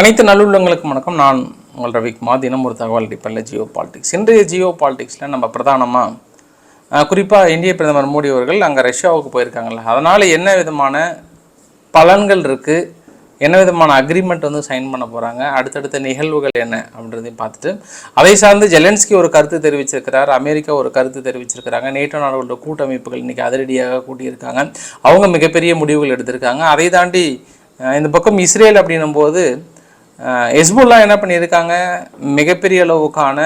அனைத்து நல்லுள்ளங்களுக்கும் வணக்கம். நான் உங்கள் ரவிக்குமார். தினம் ஒரு தகவல் அடிப்படையில் ஜியோ பாலிடிக்ஸ். இன்றைய ஜியோ பாலிடிக்ஸில் நம்ம பிரதானமாக குறிப்பாக இந்திய பிரதமர் மோடி அவர்கள் அங்கே ரஷ்யாவுக்கு போயிருக்காங்கல்ல. அதனால் என்ன விதமான பலன்கள் இருக்குது என்ன விதமான அக்ரிமெண்ட் வந்து சைன் பண்ண போகிறாங்க அடுத்தடுத்த நிகழ்வுகள் என்ன அப்படின்றதையும் பார்த்துட்டு அதை சார்ந்து ஜெலன்ஸ்கி ஒரு கருத்து தெரிவிச்சிருக்கிறார். அமெரிக்கா ஒரு கருத்து தெரிவிச்சிருக்கிறாங்க. நேட்டோ நாடுகளோட கூட்டமைப்புகள் இன்றைக்கி அதிரடியாக கூட்டியிருக்காங்க அவங்க மிகப்பெரிய முடிவுகள் எடுத்திருக்காங்க. அதை தாண்டி இந்த பக்கம் இஸ்ரேல் அப்படின்னும் போது எஸ்புல்லா என்ன பண்ணியிருக்காங்க? மிகப்பெரிய அளவுக்கான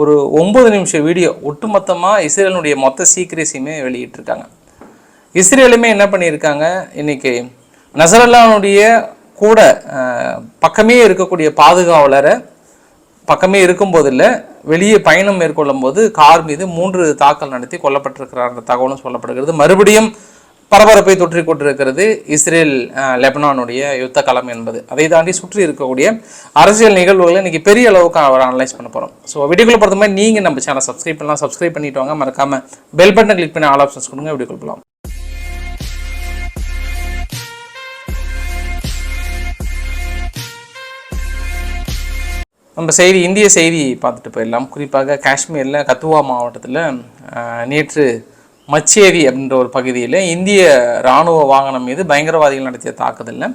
ஒரு ஒம்பது நிமிஷம் வீடியோ ஒட்டுமொத்தமாக இஸ்ரேலினுடைய மொத்த சீக்கிரசியுமே வெளியிட்டிருக்காங்க. இஸ்ரேலுமே என்ன பண்ணியிருக்காங்க? இன்னைக்கு நசரல்லானுடைய கூட பக்கமே இருக்கக்கூடிய பாதுகாவலரை பக்கமே இருக்கும்போதில்ல வெளியே பயணம் மேற்கொள்ளும் போது கார் மீது மூன்று தாக்கல் நடத்தி கொல்லப்பட்டிருக்கிறார். அந்த தகவலும் சொல்லப்படுகிறது. மறுபடியும் பரபரப்பை தொற்றிக் கொண்டிருக்கிறது இஸ்ரேல் லெபனானுடைய யுத்த களம் என்பது. அதை தாண்டி சுற்றி இருக்கக்கூடிய அரசியல் நிகழ்வுகளை இன்றைக்கி பெரிய அளவுக்கு அவர் அனலைஸ் பண்ண போகிறோம் ஸோ வீடியோக்குள்ள பொறுத்த மாதிரி நீங்கள் நம்ம சேனல் சப்ஸ்கிரைப் பண்ணலாம். சப்ஸ்கிரைப் பண்ணிட்டு வாங்க. மறக்காம பெல் பட்டன் கிளிக் பண்ணி ஆல் ஆப்ஷன்ஸ் கொடுங்க. வீடியோக்குள்ள போகலாம் நம்ம செய்தி இந்திய செய்தி பார்த்துட்டு போயிடலாம். குறிப்பாக காஷ்மீரில் கத்துவா மாவட்டத்தில் நேற்று மச்சேரி அப்படின்ற ஒரு பகுதியில் இந்திய இராணுவ வாகனம் மீது பயங்கரவாதிகள் நடத்திய தாக்குதலில்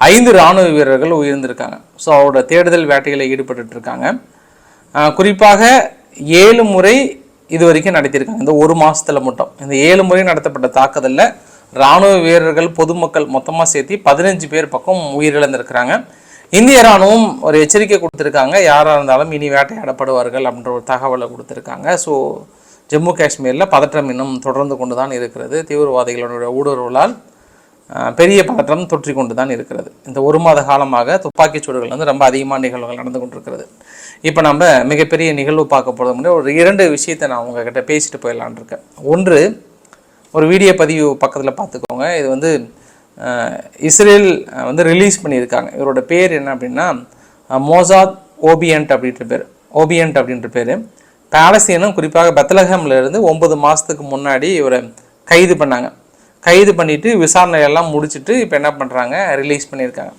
ஐந்து இராணுவ வீரர்கள் உயிர்ந்திருக்காங்க ஸோ அவரோட தேடுதல் வேட்டையில் ஈடுபட்டு இருக்காங்க. குறிப்பாக ஏழு முறை இது வரைக்கும் நடத்தியிருக்காங்க. இந்த ஒரு மாதத்தில் மட்டும். இந்த ஏழு முறை நடத்தப்பட்ட தாக்குதலில் இராணுவ வீரர்கள் பொதுமக்கள் மொத்தமாக சேர்த்து பதினஞ்சு பேர் பக்கம் உயிரிழந்திருக்கிறாங்க. இந்திய ராணுவம் ஒரு எச்சரிக்கை கொடுத்துருக்காங்க. யாராக இருந்தாலும் இனி வேட்டையாடப்படுவார்கள் அப்படின்ற ஒரு தகவலை கொடுத்துருக்காங்க. ஸோ ஜம்மு காஷ்மீரில் பதற்றம் இன்னும் தொடர்ந்து கொண்டு தான் இருக்கிறது. தீவிரவாதிகளுடைய ஊடுருவலால் பெரிய பதற்றம் தொற்றிக் கொண்டு தான் இருக்கிறது. இந்த ஒரு மாத காலமாக துப்பாக்கிச் சூடுகள் வந்து ரொம்ப அதிகமான நிகழ்வுகள் நடந்து கொண்டிருக்கிறது. இப்போ நம்ம மிகப்பெரிய நிகழ்வு பார்க்க போகிறது முன்னாடி ஒரு இரண்டு விஷயத்தை நான் உங்ககிட்ட பேசிட்டு போயிடலான்னு இருக்கேன். ஒன்று ஒரு வீடியோ பதிவு பக்கத்தில் பார்த்துக்கோங்க. இது வந்து இஸ்ரேல் வந்து ரிலீஸ் பண்ணியிருக்காங்க. இவரோட பேர் என்ன அப்படின்னா மோசாத் ஓபியன்ட் அப்படின்ற பேர். ஓபியன்ட் அப்படின்ற பேர். பாலஸ்தீனம் குறிப்பாக பெத்லஹேம்ல இருந்து ஒன்பது மாதத்துக்கு முன்னாடி இவரை கைது பண்ணாங்க. கைது பண்ணிவிட்டு விசாரணையெல்லாம் முடிச்சுட்டு இப்போ என்ன பண்ணுறாங்க ரிலீஸ் பண்ணியிருக்காங்க.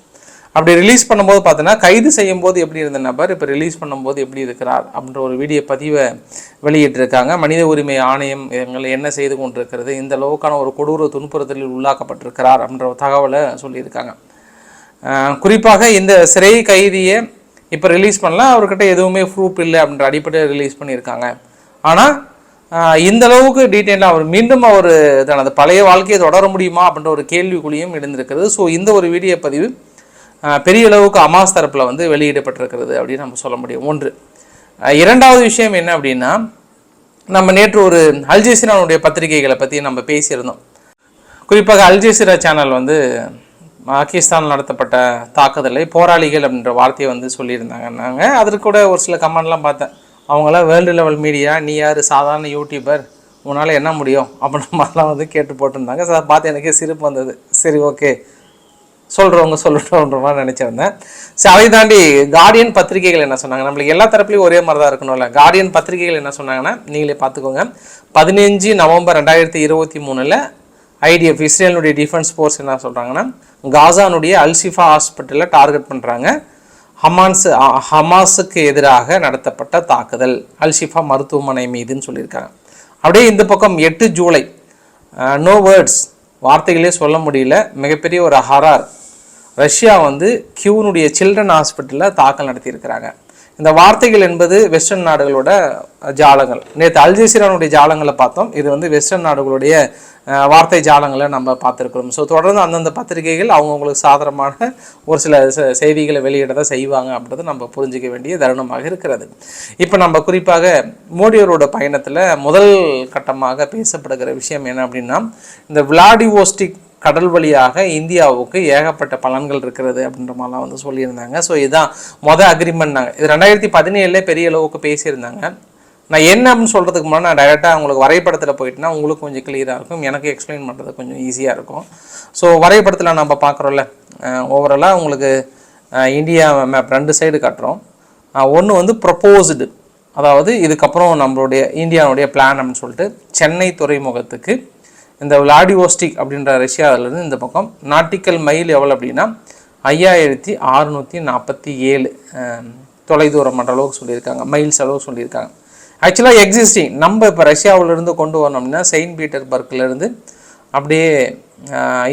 அப்படி ரிலீஸ் பண்ணும்போது பார்த்தோன்னா கைது செய்யும் போது எப்படி இருந்த நபர் இப்போ ரிலீஸ் பண்ணும்போது எப்படி இருக்கிறார் அப்படின்ற ஒரு வீடியோ பதிவை வெளியிட்டிருக்காங்க. மனித உரிமை ஆணையம் எங்களை என்ன செய்து கொண்டிருக்கிறது இந்த அளவுக்கான ஒரு கொடூர துன்புறுத்தலில் உள்ளாக்கப்பட்டிருக்கிறார் அப்படின்ற ஒரு தகவலை சொல்லியிருக்காங்க. குறிப்பாக இந்த சிறை கைதியை இப்போ ரிலீஸ் பண்ணலாம். அவர்கிட்ட எதுவுமே ப்ரூஃப் இல்லை அப்படின்ற அடிப்படையில் ரிலீஸ் பண்ணியிருக்காங்க. ஆனால் இந்த அளவுக்கு டீட்டெயிலாக அவர் மீண்டும் அவர் தனது பழைய வாழ்க்கையை தொடர முடியுமா அப்படின்ற ஒரு கேள்விக்குழியும் இருந்திருக்கிறது ஸோ இந்த ஒரு வீடியோ பதிவு பெரிய அளவுக்கு அமாஸ் தரப்பில் வந்து வெளியிடப்பட்டிருக்கிறது அப்படின்னு நம்ம சொல்ல முடியும். ஒன்று. இரண்டாவது விஷயம் என்ன அப்படின்னா நம்ம நேற்று ஒரு அல்ஜசீரானுடைய பத்திரிகைகளை பற்றி நம்ம பேசியிருந்தோம். குறிப்பாக அல்ஜெசிரா சேனல் வந்து பாகிஸ்தான் நடத்தப்பட்ட தாக்குதலை போராளிகள் அப்படின்ற வார்த்தையை வந்து சொல்லியிருந்தாங்க. நாங்கள் அதற்கு கூட ஒரு சில கமெண்ட்லாம் பார்த்தேன். அவங்களாம் வேர்ல்டு லெவல் மீடியா நீ யார்? சாதாரண யூடியூபர் உன்னால் என்ன முடியும்? அப்படின்ற மாதிரிலாம் வந்து கேட்டு போட்டிருந்தாங்க. சார் பார்த்து எனக்கே சிரிப்பு வந்தது. சரி ஓகே. சொல்கிறவங்க சொல்லட்டோன்ற மாதிரி நினச்சிருந்தேன் சரி அதை தாண்டி கார்டியன் பத்திரிகைகள் என்ன சொன்னாங்க? நம்மளுக்கு எல்லா தரப்புலையும் ஒரே மாதிரி தான் இருக்கணும்ல. கார்டியன் பத்திரிகைகள் என்ன சொன்னாங்கன்னா நீங்களே பார்த்துக்கோங்க. பதினஞ்சு நவம்பர் ரெண்டாயிரத்தி இருபத்தி மூணில் ஐடிஎஃப் இஸ்ரேலுடைய டிஃபென்ஸ் ஃபோர்ஸ் என்ன சொல்கிறாங்கன்னா காசானுடைய அல்சிஃபா ஹாஸ்பிட்டலில் டார்கெட் பண்ணுறாங்க ஹமான்ஸு ஹமாஸுக்கு எதிராக நடத்தப்பட்ட தாக்குதல். அல்ஷிஃபா மருத்துவமனை மீதுன்னு சொல்லியிருக்காங்க. அப்படியே இந்த பக்கம் எட்டு ஜூலை நோ வேர்ட்ஸ் வார்த்தைகளே சொல்ல முடியல. மிகப்பெரிய ஒரு ஹரார். ரஷ்யா வந்து கியூனுடைய சில்ட்ரன் ஹாஸ்பிட்டலில் தாக்கல் நடத்தியிருக்கிறாங்க. இந்த வார்த்தைகள் என்பது வெஸ்டர்ன் நாடுகளோட ஜாலங்கள். நேற்று அல்ஜசீரானுடைய ஜாலங்களை பார்த்தோம். இது வந்து வெஸ்டர்ன் நாடுகளுடைய வார்த்தை ஜாலங்களை நம்ம பார்த்துருக்கிறோம். ஸோ தொடர்ந்து அந்தந்த பத்திரிகைகள் அவங்கவுங்களுக்கு சாதகமான ஒரு சில செய்திகளை வெளியிட தான் செய்வாங்க அப்படின்றத நம்ம புரிஞ்சிக்க வேண்டிய தருணமாக இருக்கிறது. இப்போ நம்ம குறிப்பாக மோடியரோட பயணத்தில் முதல் கட்டமாக பேசப்படுகிற விஷயம் என்ன அப்படின்னா இந்த விளாடிவோஸ்டிக் கடல் வழியாக இந்தியாவுக்கு ஏகப்பட்ட பலன்கள் இருக்கிறது அப்படின்ற மாதிரிலாம் வந்து சொல்லியிருந்தாங்க. ஸோ இதுதான் மொதல் அக்ரிமெண்ட்னாங்க இது ரெண்டாயிரத்தி பதினேழுல பெரிய அளவுக்கு பேசியிருந்தாங்க. நான் என்ன அப்படின்னு சொல்கிறதுக்கு முன்னாடி நான் டைரெக்டாக உங்களுக்கு வரைபடத்தில் போயிட்டுனா உங்களுக்கு கொஞ்சம் கிளியராக இருக்கும். எனக்கு எக்ஸ்பிளைன் பண்ணுறது கொஞ்சம் ஈஸியாக இருக்கும். ஸோ வரைபடத்தில் நம்ம பார்க்குறோம்ல. ஓவராலாக உங்களுக்கு இந்தியா மேப் ரெண்டு சைடு காட்டுறோம். ஒன்று வந்து ப்ரப்போஸ்டு அதாவது இதுக்கப்புறம் நம்மளுடைய இந்தியாவுடைய பிளான் அப்படின்னு சொல்லிட்டு சென்னை துறைமுகத்துக்கு இந்த விளாடிவோஸ்டிக் அப்படின்ற ரஷ்யாவிலேருந்து இந்த பக்கம் நாட்டிக்கல் மைல் எவ்வளோ அப்படின்னா ஐயாயிரத்தி அறுநூற்றி நாற்பத்தி ஏழு தொலைதூரம் அளவுக்கு சொல்லியிருக்காங்க. மைல்ஸ் அளவு சொல்லியிருக்காங்க. ஆக்சுவலாக எக்ஸிஸ்டிங் நம்ம இப்போ ரஷ்யாவிலேருந்து கொண்டு வரணும் அப்படின்னா செயின்ட் பீட்டர்பர்க்லேருந்து அப்படியே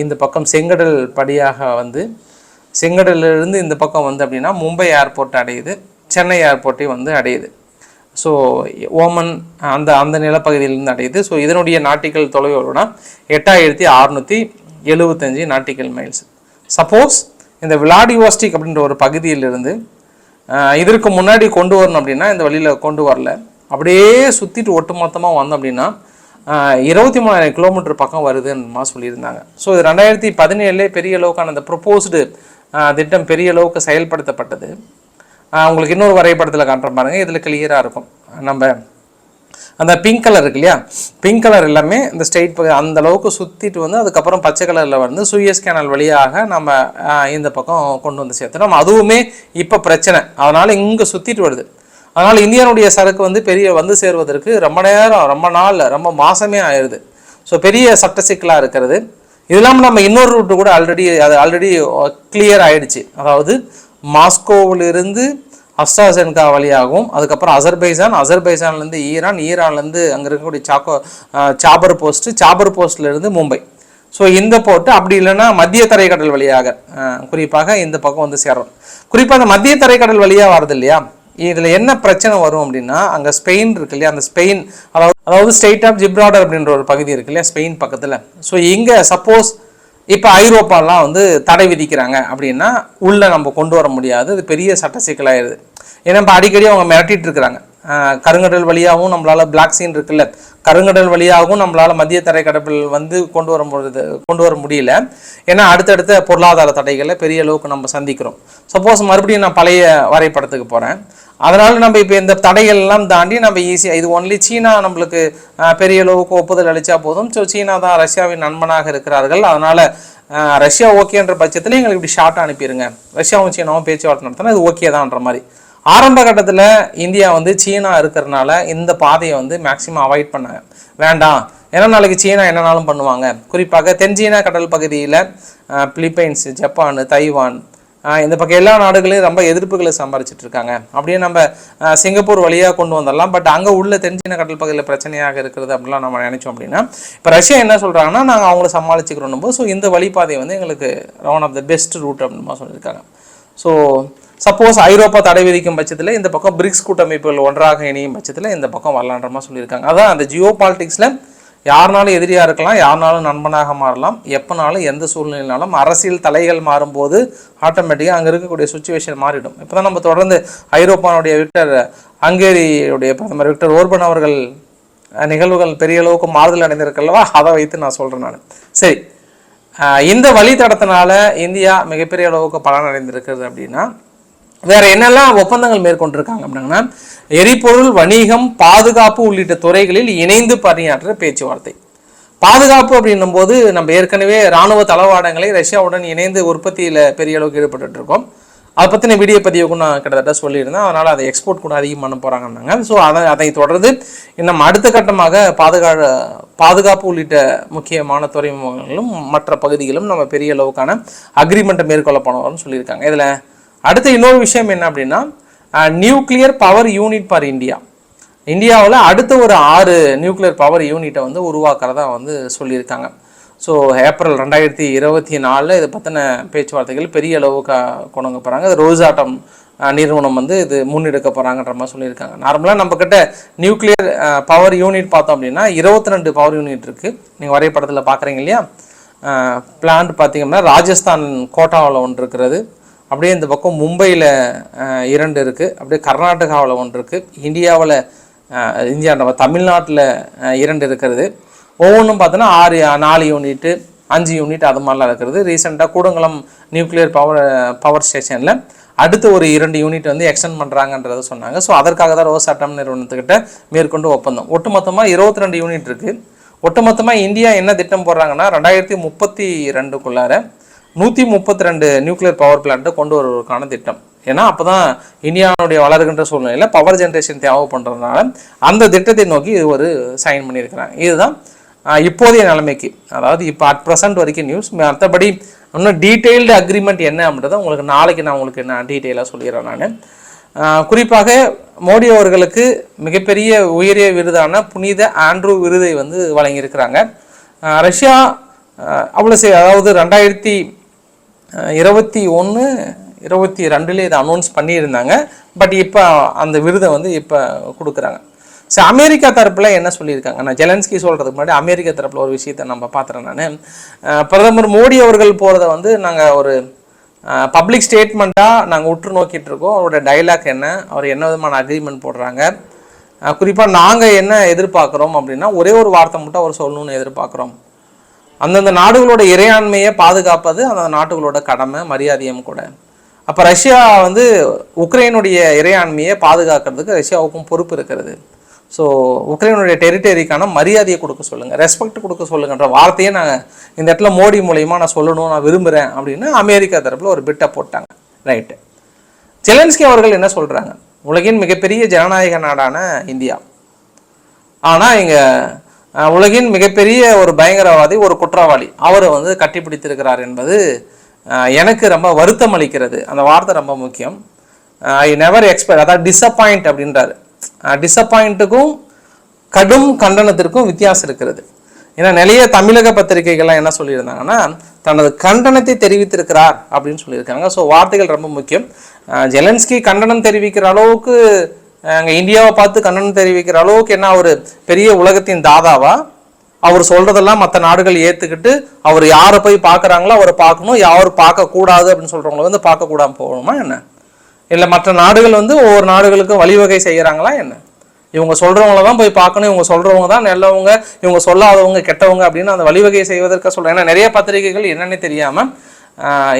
இந்த பக்கம் செங்கடல் படியாக வந்து செங்கடல்லிருந்து இந்த பக்கம் வந்து அப்படின்னா மும்பை ஏர்போர்ட் அடையுது சென்னை ஏர்போர்ட்டையும் வந்து அடையுது. ஸோ ஓமன் அந்த அந்த நிலப்பகுதியிலிருந்து அடையுது ஸோ இதனுடைய நாட்டிக்கல் தொலைவோட எட்டாயிரத்தி அறுநூற்றி எழுபத்தஞ்சு நாட்டிக்கல் மைல்ஸ் சப்போஸ் இந்த விளாடிவாஸ்டிக் அப்படின்ற ஒரு பகுதியிலிருந்து இதற்கு முன்னாடி கொண்டு வரணும் அப்படின்னா இந்த வழியில் கொண்டு வரல. அப்படியே சுற்றிட்டு ஒட்டுமொத்தமாக வந்தோம் அப்படின்னா இருபத்தி மூணாயிரம் கிலோமீட்டர் பக்கம் வருதுன்னுமா சொல்லியிருந்தாங்க. ஸோ இது ரெண்டாயிரத்தி பதினேழுலே பெரிய அளவுக்கான அந்த ப்ரொப்போஸ்டு திட்டம் பெரிய அளவுக்கு செயல்படுத்தப்பட்டது. உங்களுக்கு இன்னொரு வரைபடத்தில் காட்டுற பாருங்க. இதில் கிளியராக இருக்கும். நம்ம அந்த பிங்க் கலர் இருக்கு இல்லையா? பிங்க் கலர் எல்லாமே இந்த ஸ்ட்ரெயிட் அந்த அளவுக்கு சுற்றிட்டு வந்து அதுக்கப்புறம் பச்சை கலரில் வந்து சுயஸ் கேனல் வழியாக நம்ம இந்த பக்கம் கொண்டு வந்து சேர்த்துறோம் அதுவுமே இப்போ பிரச்சனை. அதனால் இங்கே சுற்றிட்டு வருது. அதனால் இந்தியனுடைய சரக்கு வந்து பெரிய வந்து சேருவதற்கு ரொம்ப நேரம் ரொம்ப நாள் ரொம்ப மாசமே ஆயிடுது ஸோ பெரிய சட்ட சிக்கலாக இருக்கிறது. இது இல்லாமல் நம்ம இன்னொரு ரூட்டு கூட ஆல்ரெடி அது ஆல்ரெடி கிளியர் ஆகிடுச்சு அதாவது மாஸ்கோவிலிருந்து அஸ்ட்ராசென்கா வழியாகவும் அதுக்கப்புறம் அசர்பைசான் அசர்பைசான்லேருந்து ஈரான் ஈரான்லேருந்து அங்கே இருக்கக்கூடிய சாக்கோ சாபர் போஸ்ட்டு சாபர் போஸ்ட்லேருந்து மும்பை. ஸோ இந்த போட்டு அப்படி இல்லைன்னா மத்திய தரைக்கடல் வழியாக குறிப்பாக இந்த பக்கம் வந்து சேரும். குறிப்பாக அந்த மத்திய தரைக்கடல் வழியாக வருது இல்லையா? இதில் என்ன பிரச்சனை வரும் அப்படின்னா அங்கே ஸ்பெயின் இருக்கு இல்லையா? அந்த ஸ்பெயின் அதாவது அதாவது ஸ்டேட் ஆஃப் ஜிப்ராடர் அப்படின்ற ஒரு பகுதி இருக்கு இல்லையா? ஸ்பெயின் பக்கத்தில். ஸோ இங்கே சப்போஸ் இப்போ ஐரோப்பாலாம் வந்து தடை விதிக்கிறாங்க அப்படின்னா உள்ளே நம்ம கொண்டு வர முடியாது. இது பெரிய சட்ட சிக்கலாயிருது ஏன்னா இப்போ அடிக்கடி அவங்க மிரட்டிட்டு இருக்கிறாங்க. கருங்கடல் வழியாகவும் நம்மளால் பிளாக் சீன் இருக்குல்ல. கருங்கடல் வழியாகவும் நம்மளால் மத்திய தரைக்கடப்பில் வந்து கொண்டு வர முடியுது கொண்டு வர முடியல. ஏன்னா அடுத்தடுத்த பொருளாதார தடைகளை பெரிய அளவுக்கு நம்ம சந்திக்கிறோம். சப்போஸ் மறுபடியும் நான் பழைய வரைபடத்துக்கு போகிறேன் அதனால் நம்ம இப்போ இந்த தடைகள்லாம் தாண்டி நம்ம ஈஸியாக இது ஒன்லி சீனா நம்மளுக்கு பெரிய அளவுக்கு ஒப்புதல் அளித்தா போதும். ஸோ சீனா தான் ரஷ்யாவின் நண்பனாக இருக்கிறார்கள். அதனால் ரஷ்யா ஓகேன்ற பட்சத்தில் எங்களுக்கு இப்படி ஷார்ட்டாக அனுப்பிடுங்க ரஷ்யாவும் சீனாவும் பேச்சுவார்த்தை நடத்தினா இது ஓகே தான்ன்ற மாதிரி. ஆரம்ப கட்டத்தில் இந்தியா வந்து சீனா இருக்கிறனால இந்த பாதையை வந்து மேக்ஸிமம் அவாய்ட் பண்ணாங்க. வேண்டாம். ஏன்னா நாளைக்கு சீனா என்னனாலும் பண்ணுவாங்க. குறிப்பாக தென் சீனா கடல் பகுதியில் பிலிப்பைன்ஸ் ஜப்பான் தைவான் இந்த பக்கம் எல்லா நாடுகளையும் ரொம்ப எதிர்ப்புகளை சம்பாரிச்சிட்டு இருக்காங்க. அப்படியே நம்ம சிங்கப்பூர் வழியாக கொண்டு வந்துடலாம் பட் அங்கே உள்ள தென்சீன கடல் பகுதியில் பிரச்சனையாக இருக்கிறது அப்படிலாம் நம்ம நினைச்சோம் அப்படின்னா இப்போ ரஷ்யா என்ன சொல்கிறாங்கன்னா நாங்கள் அவங்கள சமாளிச்சுக்கிறோம் போது ஸோ இந்த வழிபாதை வந்து எங்களுக்கு one of the best route அப்படின்னு சொல்லியிருக்காங்க. ஸோ சப்போஸ் ஐரோப்பா தடை விதிக்கும் பட்சத்தில் இந்த பக்கம் பிரிக்ஸ் கூட்டமைப்புகள் ஒன்றாக இணையும் பட்சத்தில் இந்த பக்கம் வரலான்றமா சொல்லியிருக்காங்க. அதான் அந்த ஜியோ பாலிட்டிக்ஸில் யாருனாலும் எதிரியாக இருக்கலாம் யாருனாலும் நண்பனாக மாறலாம். எப்போனாலும் எந்த சூழ்நிலைனாலும் அரசியல் தலைகள் மாறும்போது ஆட்டோமேட்டிக்காக அங்கே இருக்கக்கூடிய சுச்சுவேஷன் மாறிடும். இப்போ தான் நம்ம தொடர்ந்து ஐரோப்பானுடைய விக்டர் ஹங்கேரியுடைய பிரதமர் விக்டர் ஓர்பன் அவர்கள் நிகழ்வுகள் பெரிய அளவுக்கு மாறுதல் அடைந்திருக்கல்லவா? அதை வைத்து நான் சொல்கிறேன் நான். சரி. இந்த வழித்தடத்தினால இந்தியா மிகப்பெரிய அளவுக்கு பலன் அடைந்திருக்கிறது அப்படின்னா வேற என்னெல்லாம் ஒப்பந்தங்கள் மேற்கொண்டிருக்காங்க அப்படின்னா எரிபொருள் வணிகம் பாதுகாப்பு உள்ளிட்ட துறைகளில் இணைந்து பணியாற்ற பேச்சுவார்த்தை. பாதுகாப்பு அப்படின்னும் போது நம்ம ஏற்கனவே ராணுவ தளவாடங்களை ரஷ்யாவுடன் இணைந்து உற்பத்தியில் பெரிய அளவுக்கு ஈடுபட்டு இருக்கோம். அதை பற்றின வீடியோ பதிவுக்கும் நான் கிட்டத்தட்ட சொல்லியிருந்தேன். அதனால் அதை எக்ஸ்போர்ட் கூட அதிகம் பண்ண போகிறாங்கன்னாங்க ஸோ அதை அதை தொடர்ந்து நம்ம அடுத்த கட்டமாக பாதுகா பாதுகாப்பு உள்ளிட்ட முக்கியமான துறைமுகங்களும் மற்ற பகுதிகளும் நம்ம பெரிய அளவுக்கான அக்ரிமெண்ட்டை மேற்கொள்ள போனோம்னு சொல்லியிருக்காங்க. இதில் அடுத்து இன்னொரு விஷயம் என்ன அப்படின்னா nuclear power unit for India இந்தியாவில் அடுத்த ஒரு ஆறு நியூக்ளியர் பவர் யூனிட்டை வந்து உருவாக்குறதா வந்து சொல்லியிருக்காங்க. ஸோ ஏப்ரல் ரெண்டாயிரத்தி இருபத்தி நாலில் இதை பற்றின பேச்சுவார்த்தைகள் பெரிய அளவுக்கு கொண்டு போகிறாங்க அது ரோஸ் ஆட்டம் நிறுவனம் வந்து இது முன்னெடுக்க போகிறாங்கன்ற மாதிரி சொல்லியிருக்காங்க. நார்மலாக நம்மக்கிட்ட நியூக்ளியர் பவர் யூனிட் பார்த்தோம் அப்படின்னா இருபத்தி ரெண்டு பவர் யூனிட் இருக்குது நீங்கள் வரைபடத்தில் பார்க்குறீங்க இல்லையா? பிளான்ட் பார்த்தீங்கன்னா ராஜஸ்தான் கோட்டாவில் ஒன்று இருக்கிறது. அப்படியே இந்த பக்கம் மும்பையில் இரண்டு இருக்குது அப்படியே கர்நாடகாவில் ஒன்று இருக்குது இந்தியாவில் இந்தியா நம்ம தமிழ்நாட்டில் இரண்டு இருக்கிறது. ஒவ்வொன்றும் பார்த்தோன்னா ஆறு நாலு யூனிட்டு அஞ்சு யூனிட் அது மாதிரிலாம் இருக்கிறது. ரீசெண்டாக கூடங்குளம் நியூக்ளியர் பவர் பவர் ஸ்டேஷனில் அடுத்து ஒரு இரண்டு யூனிட் வந்து எக்ஸ்டெண்ட் பண்ணுறாங்கன்றத சொன்னாங்க. ஸோ அதற்காக தான் ரோஸ் அட்டம் நிறுவனத்துக்கிட்ட மேற்கொண்டு ஒப்பந்தம். ஒட்டுமொத்தமாக இருபத்தி ரெண்டு யூனிட் இருக்குது ஒட்டுமொத்தமாக இந்தியா என்ன திட்டம் போடுறாங்கன்னா ரெண்டாயிரத்தி முப்பத்தி ரெண்டுக்குள்ளார நூற்றி முப்பத்தி ரெண்டு நியூக்ளியர் பவர் பிளான்ட்டை கொண்டு வருவதற்கான திட்டம். ஏன்னா அப்போ தான் இந்தியாவுடைய வளர்கின்ற சூழ்நிலையில் பவர் ஜென்ரேஷன் தேவைப்படுறதுனால அந்த திட்டத்தை நோக்கி இது ஒரு சைன் பண்ணியிருக்கிறாங்க. இதுதான் இப்போதைய நிலைமைக்கு. அதாவது இப்போ அட் ப்ரெசன்ட் வரைக்கும் நியூஸ் மற்றபடி இன்னும் டீட்டெயில்டு அக்ரிமெண்ட் என்ன அப்படின்றத உங்களுக்கு நாளைக்கு நான் உங்களுக்கு நான் டீட்டெயிலாக சொல்லிடுறேன் நான். குறிப்பாக மோடி அவர்களுக்கு மிகப்பெரிய உயரிய விருதான புனித ஆண்ட்ரூ விருதை வந்து வழங்கியிருக்கிறாங்க. ரஷ்யா அவ்வளோ சே அதாவது ரெண்டாயிரத்தி இருபத்தி ஒன்று இருபத்தி ரெண்டுலேயே இதை அனௌன்ஸ் பண்ணியிருந்தாங்க. பட் இப்போ அந்த விருதை வந்து இப்போ கொடுக்குறாங்க. சரி அமெரிக்கா தரப்பில் என்ன சொல்லியிருக்காங்க நான் ஜெலன்ஸ்கி சொல்கிறதுக்கு முன்னாடி அமெரிக்கா தரப்பில் ஒரு விஷயத்தை நம்ம பார்த்துறேன் நான். பிரதமர் மோடி அவர்கள் போகிறத வந்து நாங்கள் ஒரு பப்ளிக் ஸ்டேட்மெண்ட்டாக நாங்கள் உற்று நோக்கிட்டு இருக்கோம். அவரோட டைலாக் என்ன அவர் என்ன விதமான அக்ரிமெண்ட் போடுறாங்க. குறிப்பாக நாங்கள் என்ன எதிர்பார்க்குறோம் அப்படின்னா ஒரே ஒரு வார்த்தை மட்டும் அவர் சொல்லணும்னு எதிர்பார்க்குறோம். அந்தந்த நாடுகளோட இறையாண்மையை பாதுகாப்பது அந்த நாடுகளோட கடமை மரியாதையும் கூட. அப்போ ரஷ்யா வந்து உக்ரைனுடைய இறையாண்மையை பாதுகாக்கிறதுக்கு ரஷ்யாவுக்கும் பொறுப்பு இருக்கிறது. ஸோ உக்ரைனுடைய டெரிட்டரிக்கான மரியாதையை கொடுக்க சொல்லுங்கள் ரெஸ்பெக்ட் கொடுக்க சொல்லுங்கன்ற வார்த்தையை நான் இந்த இடத்துல மோடி மூலயமா நான் சொல்லணும் நான் விரும்புகிறேன் அப்படின்னு அமெரிக்கா தரப்பில் ஒரு பிட்டை போட்டாங்க. ரைட்டு ஜெலன்ஸ்கி அவர்கள் என்ன சொல்கிறாங்க உலகின் மிகப்பெரிய ஜனநாயக நாடான இந்தியா. ஆனால் இங்கே உலகின் மிகப்பெரிய ஒரு பயங்கரவாதி ஒரு குற்றவாளி. அவரை வந்து கட்டிப்பிடித்திருக்கிறார் என்பது எனக்கு ரொம்ப வருத்தம் அளிக்கிறது. அந்த வார்த்தை ரொம்ப முக்கியம். ஐ நெவர் எக்ஸ்பெக்ட் அதாவது டிசப்பாயிண்ட் அப்படின்றாரு. டிசப்பாயிண்ட்டுக்கும் கடும் கண்டனத்திற்கும் வித்தியாசம் இருக்கிறது. ஏன்னா நிறைய தமிழக பத்திரிகைகள்லாம் என்ன சொல்லியிருந்தாங்கன்னா தனது கண்டனத்தை தெரிவித்திருக்கிறார் அப்படின்னு சொல்லியிருக்காங்க. ஸோ வார்த்தைகள் ரொம்ப முக்கியம். ஜெலன்ஸ்கி கண்டனம் தெரிவிக்கிற அளவுக்கு அங்கே இந்தியாவை பார்த்து கண்டனம் தெரிவிக்கிற அளவுக்கு என்ன ஒரு பெரிய உலகத்தின் தாதாவா? அவர் சொல்றதெல்லாம் மற்ற நாடுகள் ஏற்றுக்கிட்டு அவர் யாரை போய் பார்க்குறாங்களோ அவரை பார்க்கணும். யார் பார்க்கக்கூடாது அப்படின்னு சொல்கிறவங்கள வந்து பார்க்கக்கூடாமல் போகணுமா என்ன? இல்லை மற்ற நாடுகள் வந்து ஒவ்வொரு நாடுகளுக்கும் வழிவகை செய்கிறாங்களா என்ன? இவங்க சொல்கிறவங்கள தான் போய் பார்க்கணும். இவங்க சொல்கிறவங்க தான் நல்லவங்க. இவங்க சொல்லாதவங்க கெட்டவங்க அப்படின்னு அந்த வழிவகை செய்வதற்கு சொல்கிறேன் ஏன்னா நிறைய பத்திரிகைகள் என்னென்னு தெரியாமல்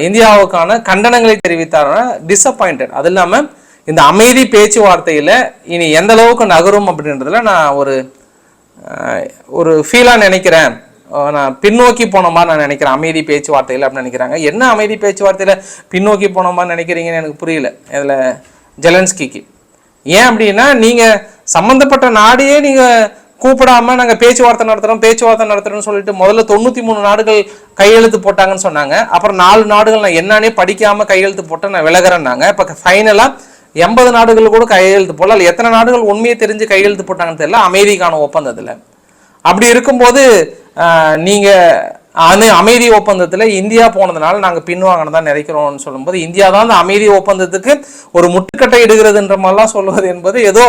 இந்தியாவுக்கான கண்டனங்களை தெரிவித்தாருன்னா டிசப்பாயிண்டட் அது இல்லாமல் இந்த அமைதி பேச்சுவார்த்தையில் இனி எந்த அளவுக்கு நகரும் அப்படின்றதுல நான் ஒரு ஒரு ஃபீலாக நினைக்கிறேன். நான் பின்னோக்கி போன மாதிரி நான் நினைக்கிறேன். அமைதி பேச்சுவார்த்தையில் அப்படின்னு நினைக்கிறாங்க. என்ன அமைதி பேச்சுவார்த்தையில் பின்னோக்கி போன மாதிரி நினைக்கிறீங்கன்னு எனக்கு புரியல. இதில் ஜெலன்ஸ்கிக்கு. ஏன் அப்படின்னா நீங்கள் சம்மந்தப்பட்ட நாடையே நீங்கள் கூப்பிடாம நாங்கள் பேச்சுவார்த்தை நடத்துகிறோம் பேச்சுவார்த்தை நடத்துகிறோம்னு சொல்லிட்டு முதல்ல தொண்ணூற்றி மூணு நாடுகள் கையெழுத்து போட்டாங்கன்னு சொன்னாங்க. அப்புறம் நாலு நாடுகள் நான் என்னன்னே படிக்காமல் கையெழுத்து போட்டு நான் விலகிறேன்னாங்க. இப்போ ஃபைனலாக எண்பது நாடுகள் கூட கையெழுத்து போடல. எத்தனை நாடுகள் உண்மையை தெரிஞ்சு கையெழுத்து போட்டாங்கன்னு தெரியல. அமைதிக்கான ஒப்பந்தத்தில். அப்படி இருக்கும்போது நீங்கள் அணு அமைதி ஒப்பந்தத்தில் இந்தியா போனதுனால நாங்கள் பின்வாங்கினதான் நினைக்கிறோம்னு சொல்லும்போது இந்தியா தான் அந்த அமைதி ஒப்பந்தத்துக்கு ஒரு முட்டுக்கட்டை இடுகிறதுன்ற மாதிரிலாம் சொல்வது என்பது ஏதோ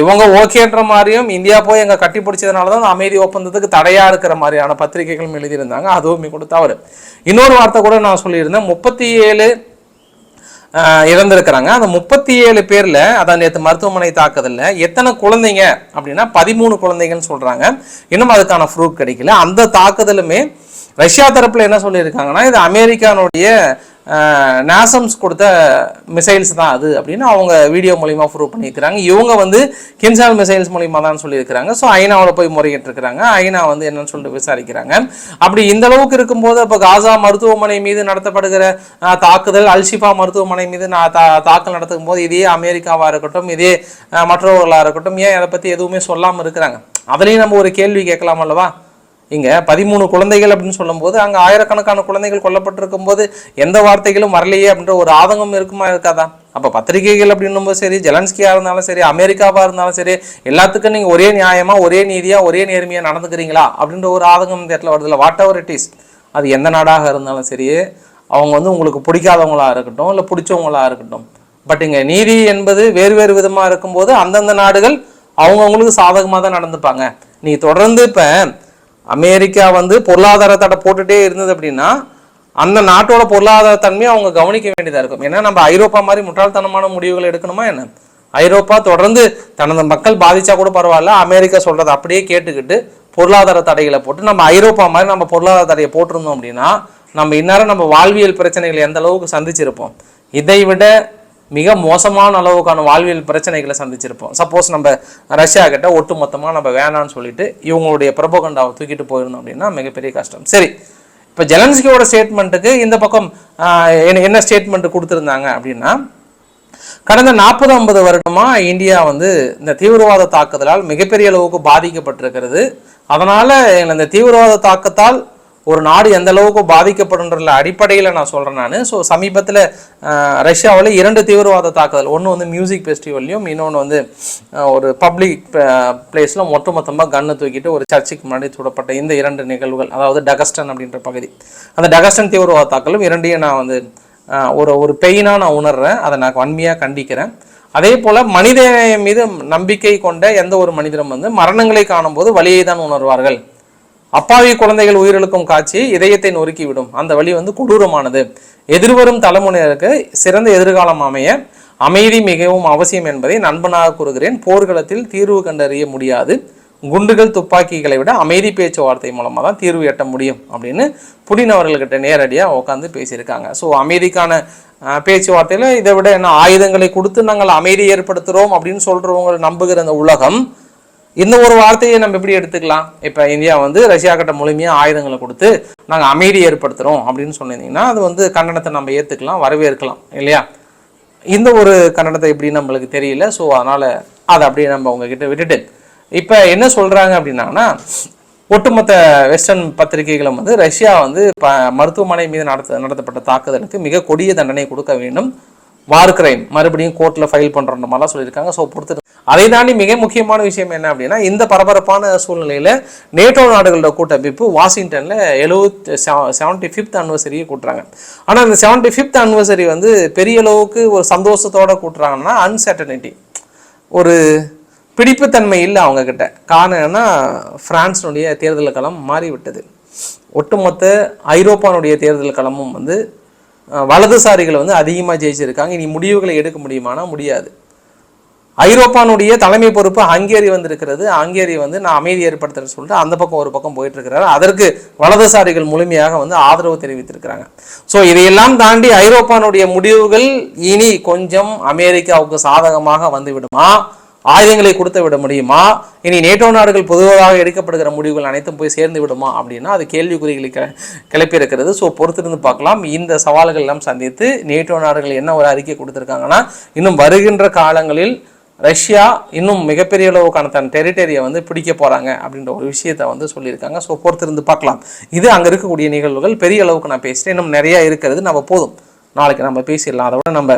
இவங்க ஓகேன்ற மாதிரியும் இந்தியா போய் எங்க கட்டி பிடிச்சதுனால தான் அமைதி ஒப்பந்தத்துக்கு தடையாக இருக்கிற மாதிரியான பத்திரிகைகளும் எழுதியிருந்தாங்க. அதுவும் கூட தவறு. இன்னொரு வார்த்தை கூட நான் சொல்லியிருந்தேன். முப்பத்தி ஏழு இறந்திருக்கிறாங்க. அந்த முப்பத்தி ஏழு பேரில் அதான் நேற்று மருத்துவமனை தாக்குதல்ல எத்தனை குழந்தைங்க அப்படின்னா பதிமூணு குழந்தைங்கன்னு சொல்கிறாங்க இன்னும் அதுக்கான ப்ரூஃப் கிடைக்கல. அந்த தாக்குதலுமே ரஷ்யா தரப்பில் என்ன சொல்லியிருக்காங்கன்னா இது அமெரிக்கானுடைய நாசம்ஸ் கொடுத்த மிசைல்ஸ் தான் அது அப்படின்னு அவங்க வீடியோ மூலிமா ப்ரூவ் பண்ணியிருக்கிறாங்க. இவங்க வந்து கின்சால் மிசைல்ஸ் மூலிமா தான் சொல்லியிருக்கிறாங்க. ஸோ ஐநாவில் போய் முறையிட்டு இருக்கிறாங்க ஐநா வந்து என்னன்னு சொல்லிட்டு விசாரிக்கிறாங்க. அப்படி இந்த அளவுக்கு இருக்கும்போது இப்போ காசா மருத்துவமனை மீது நடத்தப்படுகிற தாக்குதல் அல்ஷிஃபா மருத்துவமனை மீது நான் தா தாக்கல் நடத்தும் போது இதே அமெரிக்காவாக இருக்கட்டும் இதே மற்றவர்களாக இருக்கட்டும் ஏன் அதை பற்றி எதுவுமே சொல்லாமல் இருக்கிறாங்க? அதுலேயும் நம்ம ஒரு கேள்வி கேட்கலாம் அல்லவா? இங்கே பதிமூணு குழந்தைகள் அப்படின்னு சொல்லும்போது அங்கே ஆயிரக்கணக்கான குழந்தைகள் கொல்லப்பட்டிருக்கும் போது எந்த வார்த்தைகளும் வரலையே அப்படின்ற ஒரு ஆதங்கம் இருக்குமா இருக்காதா? அப்போ பத்திரிகைகள் அப்படின்னும் போது சரி ஜெலன்ஸ்கியாக இருந்தாலும் சரி அமெரிக்காவாக இருந்தாலும் சரி எல்லாத்துக்கும் நீங்கள் ஒரே நியாயமாக ஒரே நீதியாக ஒரே நேர்மையாக நடந்துக்கிறீங்களா அப்படின்ற ஒரு ஆதங்கம் இந்த இடத்துல வருதுல்ல வாட் எவர் இட் இஸ் அது எந்த நாடாக இருந்தாலும் சரி அவங்க வந்து உங்களுக்கு பிடிக்காதவங்களாக இருக்கட்டும் இல்லை பிடிச்சவங்களாக இருக்கட்டும். பட் இங்கே நீதி என்பது வேறு வேறு விதமாக இருக்கும்போது அந்தந்த நாடுகள் அவங்கவுங்களுக்கு சாதகமாக தான் நடந்துப்பாங்க. நீ தொடர்ந்து இப்போ அமெரிக்கா வந்து பொருளாதார தடை போட்டுட்டே இருந்தது அப்படின்னா அந்த நாட்டோட பொருளாதார தன்மையை அவங்க கவனிக்க வேண்டியதாக இருக்கும். ஏன்னா நம்ம ஐரோப்பா மாதிரி முட்டாள்தனமான முடிவுகள் எடுக்கணுமா என்ன? ஐரோப்பா தொடர்ந்து தனது மக்கள் பாதிச்சா கூட பரவாயில்ல அமெரிக்கா சொல்கிறத அப்படியே கேட்டுக்கிட்டு பொருளாதார தடைகளை போட்டு நம்ம ஐரோப்பா மாதிரி நம்ம பொருளாதார தடையை போட்டிருந்தோம் அப்படின்னா நம்ம இந்நேரம் நம்ம வாழ்வியல் பிரச்சனைகளை எந்த அளவுக்கு சந்திச்சிருப்போம்? இதை விட மிக மோசமான அளவுக்கான வாழ்வியல் பிரச்சனைகளை சந்திச்சிருப்போம். சப்போஸ் நம்ம ரஷ்யா கிட்ட ஒட்டு மொத்தமாக நம்ம வேணாம்னு சொல்லிட்டு இவங்களுடைய பிரபோகண்டாவை தூக்கிட்டு போயிருந்தோம் அப்படின்னா மிகப்பெரிய கஷ்டம். சரி இப்போ ஜெலன்ஸ்கியோட ஸ்டேட்மெண்ட்டுக்கு இந்த பக்கம் என்ன என்ன ஸ்டேட்மெண்ட் கொடுத்துருந்தாங்க அப்படின்னா கடந்த நாற்பது ஐம்பது வருடமாக இந்தியா வந்து இந்த தீவிரவாத தாக்குதலால் மிகப்பெரிய அளவுக்கு பாதிக்கப்பட்டிருக்கிறது. அதனால் இந்த தீவிரவாத தாக்கத்தால் ஒரு நாடு எந்த அளவுக்கு பாதிக்கப்படுன்ற அடிப்படையில் நான் சொல்கிறேன் நான். ஸோ சமீபத்தில் ரஷ்யாவில் இரண்டு தீவிரவாத தாக்குதல். ஒன்று வந்து மியூசிக் ஃபெஸ்டிவல்லையும் இன்னொன்று வந்து ஒரு பப்ளிக் பிளேஸில் மொத்த மொத்தமாக கன்று தூக்கிட்டு ஒரு சர்ச்சுக்கு முன்னாடி சுடப்பட்ட இந்த இரண்டு நிகழ்வுகள். அதாவது டகஸ்டன் அப்படின்ற பகுதி. அந்த டகஸ்டன் தீவிரவாத தாக்கலும் இரண்டையும் நான் வந்து ஒரு ஒரு பெயினாக நான் உணர்கிறேன் அதை நான் வன்மையாக கண்டிக்கிறேன். அதே போல் மனித மீது நம்பிக்கை கொண்ட எந்த ஒரு மனிதரும் வந்து மரணங்களை காணும்போது வழியை தான் உணர்வார்கள். அப்பாவி குழந்தைகள் உயிரிழக்கும் காட்சி இதயத்தை நொறுக்கிவிடும். அந்த வழி வந்து கொடூரமானது. எதிர்வரும் தலைமுறையினருக்கு சிறந்த எதிர்காலம் அமைய அமைதி மிகவும் அவசியம் என்பதை நண்பனாக கூறுகிறேன். போர்க்களத்தில் தீர்வு கண்டறிய முடியாது. குண்டுகள் துப்பாக்கிகளை விட அமைதி பேச்சுவார்த்தை மூலமாக தான் தீர்வு எட்ட முடியும் அப்படின்னு புடின் அவர்கள்கிட்ட நேரடியாக உட்காந்து பேசியிருக்காங்க. ஸோ அமைதிக்கான பேச்சுவார்த்தையில் இதை விட என்ன ஆயுதங்களை கொடுத்து நாங்கள் அமைதி ஏற்படுத்துகிறோம் அப்படின்னு சொல்கிறவங்க நம்புகிற அந்த உலகம் இந்த ஒரு வார்த்தையை நம்ம எப்படி எடுத்துக்கலாம்? இப்போ இந்தியா வந்து ரஷ்யா கிட்ட முழுமையாக ஆயுதங்களை கொடுத்து நாங்கள் அமைதி ஏற்படுத்துகிறோம் அப்படின்னு சொன்னீங்கன்னா அது வந்து கண்டனத்தை நம்ம ஏற்றுக்கலாம் வரவேற்கலாம் இல்லையா? இந்த ஒரு கன்னடத்தை எப்படி நம்மளுக்கு தெரியல. ஸோ அதனால் அதை அப்படியே நம்ம உங்ககிட்ட விட்டுட்டு இப்போ என்ன சொல்கிறாங்க அப்படின்னா ஒட்டுமொத்த வெஸ்டர்ன் பத்திரிகைகளும் வந்து ரஷ்யா வந்து ப மருத்துவமனை மீது நடத்த நடத்தப்பட்ட தாக்குதலுக்கு மிக கொடிய தண்டனை கொடுக்க வேண்டும். வார் கிரைம் மறுபடியும் கோர்ட்டில் ஃபைல் பண்ணுற மாதிரிலாம் சொல்லியிருக்காங்க. ஸோ பொறுத்து அதை தாண்டி மிக முக்கியமான விஷயம் என்ன அப்படின்னா இந்த பரபரப்பான சூழ்நிலையில் நேட்டோ நாடுகளோட கூட்டமைப்பு வாஷிங்டனில் எழுபத்தி செவன்டி ஃபிஃப்த் அனிவர்சரியை கூட்டுறாங்க. ஆனால் இந்த செவன்டி ஃபிஃப்த் அனிவர்சரி வந்து பெரிய அளவுக்கு ஒரு சந்தோஷத்தோடு கூட்டுறாங்கன்னா அன்சர்டனிட்டி ஒரு பிடிப்புத்தன்மை இல்லை அவங்கக்கிட்ட காரணம் என்னன்னா தேர்தல் களம் மாறிவிட்டது. ஒட்டுமொத்த ஐரோப்பானுடைய தேர்தல் களமும் வந்து வலதுசாரிகள் வந்து அதிகமாக ஜெயிச்சிருக்காங்க. இனி முடிவுகளை எடுக்க முடியுமானா முடியாது. ஐரோப்பானுடைய தலைமை பொறுப்பு ஹங்கேரி வந்திருக்கிறது. ஹங்கேரி வந்து நான் அமைதி ஏற்படுத்துறேன்னு சொல்லிட்டு அந்த பக்கம் ஒரு பக்கம் போயிட்டு இருக்கிறாரு அதற்கு வலதுசாரிகள் முழுமையாக வந்து ஆதரவு தெரிவித்திருக்கிறாங்க. ஸோ இதையெல்லாம் தாண்டி ஐரோப்பானுடைய முடிவுகள் இனி கொஞ்சம் அமெரிக்காவுக்கு சாதகமாக வந்து விடுமா? ஆயுதங்களை கொடுத்து விட முடியுமா? இனி நேட்டோ நாடுகள் பொதுவாக எடுக்கப்படுகிற முடிவுகள் அனைத்தும் போய் சேர்ந்து விடுமா அப்படின்னா அது கேள்விக்குறிகளை கிள கிளப்பியிருக்கிறது. ஸோ பொறுத்திருந்து பார்க்கலாம். இந்த சவால்கள் எல்லாம் சந்தித்து நேட்டோ நாடுகள் என்ன ஒரு அறிக்கை கொடுத்துருக்காங்கன்னா இன்னும் வருகின்ற காலங்களில் ரஷ்யா இன்னும் மிகப்பெரிய அளவுக்கான தன் டெரிட்டரியை வந்து பிடிக்க போகிறாங்க அப்படின்ற ஒரு விஷயத்தை வந்து சொல்லியிருக்காங்க. ஸோ பொறுத்திருந்து பார்க்கலாம். இது அங்கே இருக்கக்கூடிய நிகழ்வுகள். பெரிய அளவுக்கு நான் பேசிட்டேன். இன்னும் நிறையா இருக்கிறது. நம்ம போதும். நாளைக்கு நம்ம பேசிடலாம். அதை விட நம்ம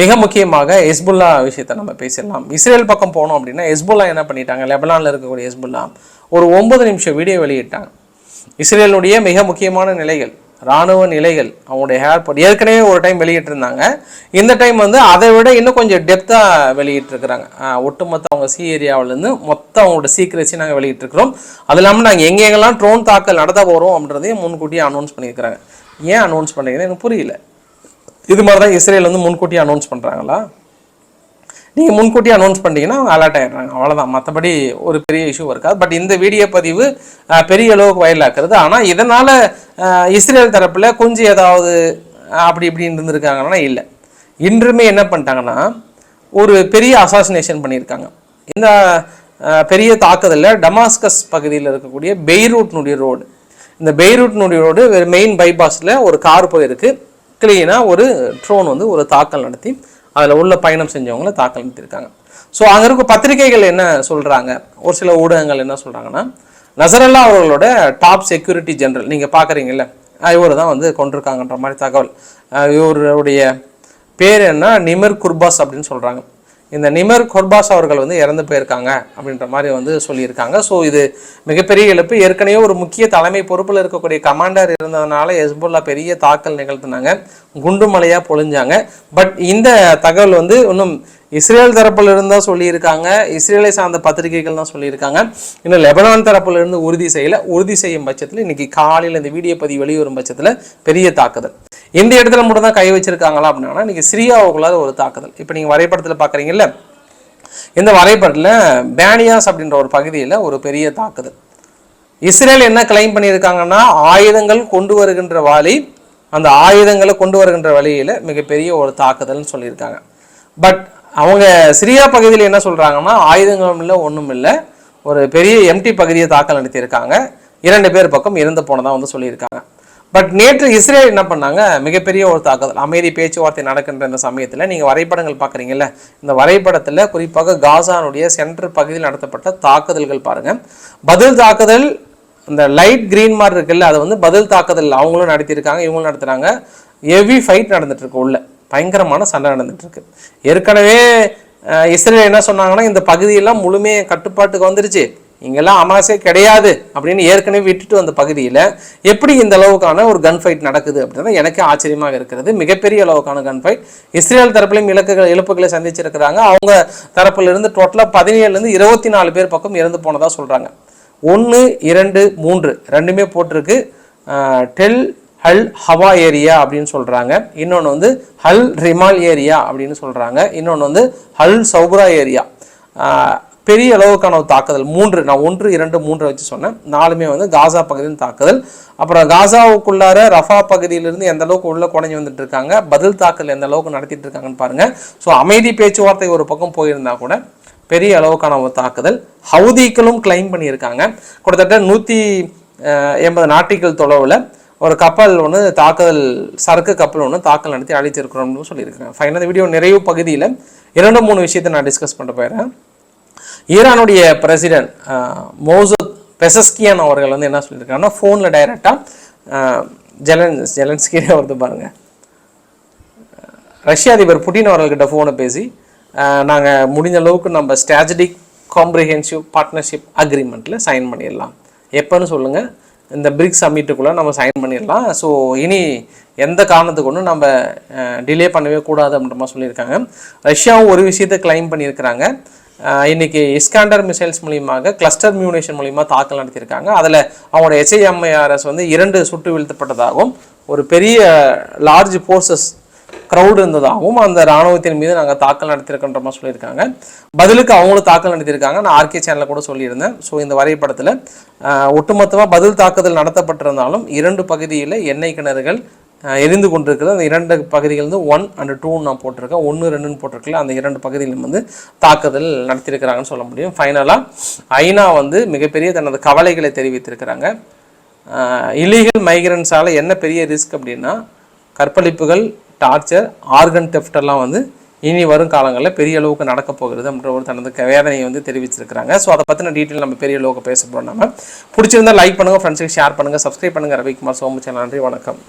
மிக முக்கியமாக ஹெஸ்புல்லா விஷயத்தை நம்ம பேசிடலாம். இஸ்ரேல் பக்கம் போனோம் அப்படின்னா ஹெஸ்புல்லா என்ன பண்ணிட்டாங்க? லெபனானில் இருக்கக்கூடிய ஹெஸ்புல்லா ஒரு ஒன்பது நிமிஷம் வீடியோ வெளியிட்டாங்க. இஸ்ரேலுடைய மிக முக்கியமான நிலைகள் ராணுவ நிலைகள் அவங்களுடைய ஏர்போர்ட் ஏற்கனவே ஒரு டைம் வெளியிட்டிருந்தாங்க. இந்த டைம் வந்து அதை விட இன்னும் கொஞ்சம் டெப்த்தாக வெளியிட்டிருக்கிறாங்க. ஒட்டுமொத்த அவங்க சி ஏரியாவிலேருந்து மொத்தம் அவங்களோட சீக்கிரசி நாங்கள் வெளியிட்டிருக்கிறோம். அது இல்லாமல் நாங்கள் எங்கெங்கெல்லாம் ட்ரோன் தாக்கல் நடத்த போகிறோம் அப்படின்றதையும் முன்கூட்டியே அனௌன்ஸ் பண்ணியிருக்கிறாங்க. ஏன் அனௌன்ஸ் பண்ணுறீங்கன்னு எனக்கு புரியல. இது மாதிரி தான் இஸ்ரேல் வந்து முன்கூட்டியே அனௌன்ஸ் பண்ணுறாங்களா நீங்கள் முன்கூட்டியே அனௌன்ஸ் பண்ணிட்டீங்கன்னா அவங்க அலர்ட் ஆயிடுறாங்க. அவ்வளோதான் மற்றபடி ஒரு பெரிய இஷ்யூ இருக்காது. பட் இந்த வீடியோ பதிவு பெரிய அளவுக்கு வயலாக்குறது ஆனால் இதனால் இஸ்ரேல் தரப்பில் கொஞ்சம் ஏதாவது அப்படி இப்படின்னு இருந்திருக்காங்கன்னா இல்லை. இன்றுமே என்ன பண்ணிட்டாங்கன்னா ஒரு பெரிய அசாசினேஷன் பண்ணியிருக்காங்க. இந்த பெரிய தாக்குதலில் டமாஸ்கஸ் பகுதியில் இருக்கக்கூடிய பெய்ரூட்னுடைய ரோடு இந்த பெய்ரூட்னுடைய ரோடு மெயின் பைபாஸில் ஒரு கார் போயிருக்கு. கிளீனாக ஒரு ட்ரோன் வந்து ஒரு தாக்கல் நடத்தி அதில் உள்ள பயணம் செஞ்சவங்கள தாக்கல் நடத்தியிருக்காங்க. ஸோ அங்கே இருக்க பத்திரிகைகள் என்ன சொல்கிறாங்க ஒரு சில ஊடகங்கள் என்ன சொல்கிறாங்கன்னா நசரல்லா அவர்களோட டாப் செக்யூரிட்டி ஜெனரல் நீங்கள் பார்க்குறீங்கல்ல இவர் தான் வந்து கொண்டிருக்காங்கன்ற மாதிரி தகவல். இவருடைய பேர் என்ன? நிமர் குர்பாஸ் அப்படின்னு சொல்கிறாங்க இந்த நிமர் கொர்பாஸ் அவர்கள் வந்து இறந்து போயிருக்காங்க அப்படின்ற மாதிரி வந்து சொல்லியிருக்காங்க. ஸோ இது மிகப்பெரிய இழப்பு. ஏற்கனவே ஒரு முக்கிய தலைமை பொறுப்பில் இருக்கக்கூடிய கமாண்டர் இருந்ததுனால ஹெஸ்புல்லா பெரிய தாக்கல் நிகழ்த்தினாங்க. குண்டு மலையாக பொழிஞ்சாங்க. பட் இந்த தகவல் வந்து இன்னும் இஸ்ரேல் தரப்பிலிருந்து தான் சொல்லியிருக்காங்க. இஸ்ரேலை சார்ந்த பத்திரிகைகள் தான் சொல்லியிருக்காங்க. இன்னும் லெபனான் தரப்பிலிருந்து உறுதி செய்யல. உறுதி செய்யும் பட்சத்தில் இன்னைக்கு காலையில் இந்த வீடியோ பதிவு வெளிவரும் பட்சத்தில் பெரிய தாக்குதல். இந்த இடத்துல மட்டும் தான் கை வச்சிருக்காங்களா அப்படின்னா இன்னைக்கு சிரியாவுக்குள்ளாத ஒரு தாக்குதல். இப்போ நீங்கள் வரைபடத்தில் பார்க்குறீங்கல்ல இந்த வரைபடத்தில் பேனியாஸ் அப்படின்ற ஒரு பகுதியில் ஒரு பெரிய தாக்குதல். இஸ்ரேல் என்ன கிளைம் பண்ணியிருக்காங்கன்னா ஆயுதங்கள் கொண்டு வருகின்ற வழி அந்த ஆயுதங்களை கொண்டு வருகின்ற வழியில் மிகப்பெரிய ஒரு தாக்குதல்னு சொல்லியிருக்காங்க. பட் அவங்க சிரியா பகுதியில் என்ன சொல்கிறாங்கன்னா ஆயுதங்களும் இல்லை ஒன்றும் இல்லை. ஒரு பெரிய எம்டி பகுதியை தாக்கல் நடத்தியிருக்காங்க. இரண்டு பேர் பக்கம் இறந்து போனதாக வந்து சொல்லியிருக்காங்க. பட் நேற்று இஸ்ரேல் என்ன பண்ணாங்க? மிகப்பெரிய ஒரு தாக்குதல். அமைதி பேச்சுவார்த்தை நடக்கின்ற இந்த சமயத்தில் நீங்கள் வரைபடங்கள் பார்க்குறீங்கல்ல இந்த வரைபடத்தில் குறிப்பாக காசானுடைய சென்ட்ரல் பகுதியில் நடத்தப்பட்ட தாக்குதல்கள் பாருங்கள் பதில் தாக்குதல் இந்த லைட் கிரீன் மாதிரி இருக்குல்ல அது வந்து பதில் தாக்குதல் அவங்களும் நடத்தியிருக்காங்க இவங்களும் நடத்துகிறாங்க ஹெவி ஃபைட் நடந்துட்டுருக்கு உள்ளே உள்ள. பயங்கரமான சண்டை நடந்துட்டுருக்கு. ஏற்கனவே இஸ்ரேல் என்ன சொன்னாங்கன்னா இந்த பகுதியெல்லாம் முழுமையாக கட்டுப்பாட்டுக்கு வந்துருச்சு. இங்கெல்லாம் அமாசே கிடையாது அப்படின்னு ஏற்கனவே விட்டுட்டு வந்த பகுதியில் எப்படி இந்த அளவுக்கான ஒரு கன் ஃபைட் நடக்குது அப்படின்னா எனக்கே ஆச்சரியமாக இருக்கிறது. மிகப்பெரிய அளவுக்கான கன் ஃபைட் இஸ்ரேல் தரப்புலையும் இலக்குகள் இழப்புகளை சந்திச்சிருக்கிறாங்க. அவங்க தரப்பிலிருந்து டோட்டலாக பதினேழுலேருந்து இருபத்தி நாலு பேர் பக்கம் இறந்து போனதாக சொல்கிறாங்க ஒன்று இரண்டு மூன்று ரெண்டுமே போட்டிருக்கு. டெல் ஹல் ஹவா ஏரியா அப்படின்னு சொல்கிறாங்க இன்னொன்று வந்து ஹல் ரிமால் ஏரியா அப்படின்னு சொல்கிறாங்க இன்னொன்று வந்து ஹல் சௌப்ரா ஏரியா. பெரிய அளவுக்கான ஒரு தாக்குதல். மூன்று நான் ஒன்று இரண்டு மூன்று வச்சு சொன்னேன். நாலுமே வந்து காசா பகுதியின் தாக்குதல். அப்புறம் காசாவுக்குள்ளார ரஃபா பகுதியிலிருந்து எந்த அளவுக்கு உள்ளே குறைஞ்சி வந்துட்டு இருக்காங்க பதில் தாக்குதல் எந்த அளவுக்கு நடத்திட்டு இருக்காங்கன்னு பாருங்கள் ஸோ அமைதி பேச்சுவார்த்தை ஒரு பக்கம் போயிருந்தா கூட பெரிய அளவுக்கான ஒரு தாக்குதல். ஹவுதிக்களும் கிளைம் பண்ணியிருக்காங்க. கிட்டத்தட்ட நூற்றி எண்பது நாட்டிகள் தொலைவில் ஒரு கப்பல் ஒன்று தாக்குதல் சரக்கு கப்பல் ஒன்று தாக்கல் நடத்தி அழித்திருக்கிறோம்னு சொல்லியிருக்கிறேன் ஃபைனல் வீடியோ நிறைவு பகுதியில் இரண்டு மூணு விஷயத்தை நான் டிஸ்கஸ் பண்ண போயிடுறேன் ஈரானுடைய பிரசிடென்ட் மோசத் பெசஸ்கியான் அவர்கள் வந்து என்ன சொல்லியிருக்காங்கன்னா ஃபோனில் டைரெக்டாக ஜெலன் ஜெலன்ஸ்கியே வருது பாருங்கள் ரஷ்ய அதிபர் புட்டின் அவர்கள்கிட்ட ஃபோனை பேசி நாங்கள் முடிஞ்ச அளவுக்கு நம்ம ஸ்ட்ராட்டஜிக் காம்ப்ரிஹென்சிவ் பார்ட்னர்ஷிப் அக்ரிமெண்ட்டில் சைன் பண்ணிடலாம். எப்போன்னு சொல்லுங்கள் இந்த பிரிக்ஸ் சம்மிட்டுக்குள்ளே நம்ம சைன் பண்ணிடலாம். ஸோ இனி எந்த காரணத்துக்கு ஒன்றும் நம்ம டிலே பண்ணவே கூடாது அப்படின்ற மாதிரி சொல்லியிருக்காங்க. ரஷ்யாவும் ஒரு விஷயத்தை கிளைம் பண்ணியிருக்கிறாங்க. இன்றைக்கி இன்னைக்கு இஸ்காண்டர் மிசைல்ஸ் மூலியமாக கிளஸ்டர் மியூனேஷன் மூலியமாக தாக்கல் நடத்தியிருக்காங்க. அதில் அவங்களோட எஸ்ஐஎம்ஐஆர்எஸ் வந்து இரண்டு சுட்டு வீழ்த்தப்பட்டதாகவும் ஒரு பெரிய லார்ஜ் ஃபோர்ஸஸ் க்ரௌடு இருந்ததாகவும் அந்த ராணுவத்தின் மீது நாங்கள் தாக்கல் நடத்தியிருக்கின்ற மாதிரி சொல்லியிருக்காங்க. பதிலுக்கு அவங்களும் தாக்கல் நடத்தியிருக்காங்க. நான் ஆர்கே சேனலில் கூட சொல்லியிருந்தேன். ஸோ இந்த வரைபடத்தில் ஒட்டுமொத்தமாக பதில் தாக்குதல் நடத்தப்பட்டிருந்தாலும் இரண்டு பகுதியில் எண்ணெய் கிணறுகள் எரிந்து கொண்டிருக்கிறது அந்த இரண்டு பகுதியிலிருந்து ஒன் அண்ட் டூன்னு நான் போட்டிருக்கேன். ஒன்று ரெண்டுன்னு போட்டிருக்கல அந்த இரண்டு பகுதியிலும் வந்து தாக்குதல் நடத்தியிருக்கிறாங்கன்னு சொல்ல முடியும். ஃபைனலாக ஐநா வந்து மிகப்பெரிய தனது கவலைகளை தெரிவித்திருக்கிறாங்க. இலீகல் மைக்ரன்ஸால் என்ன பெரிய ரிஸ்க் அப்படின்னா கற்பழிப்புகள் டார்ச்சர் ஆர்கன் தெஃப்டெல்லாம் வந்து இனி வரும் காலங்களில் பெரிய அளவுக்கு நடக்க போகிறது அப்படின்ற ஒரு தனது வேதனையை வந்து தெரிவிச்சிருக்கிறாங்க. ஸோ அதை பற்றின டீட்டெயில் நம்ம பெரிய அளவுக்கு பேச போகிறோம் நம்ம பிடிச்சிருந்தா லைக் பண்ணுங்கள் ஃப்ரெண்ட்ஸுக்கு ஷேர் பண்ணுங்கள் சப்ஸ்கிரைப் பண்ணுங்கள் ரவிக்குமார் சோமு சேனல். நன்றி வணக்கம்.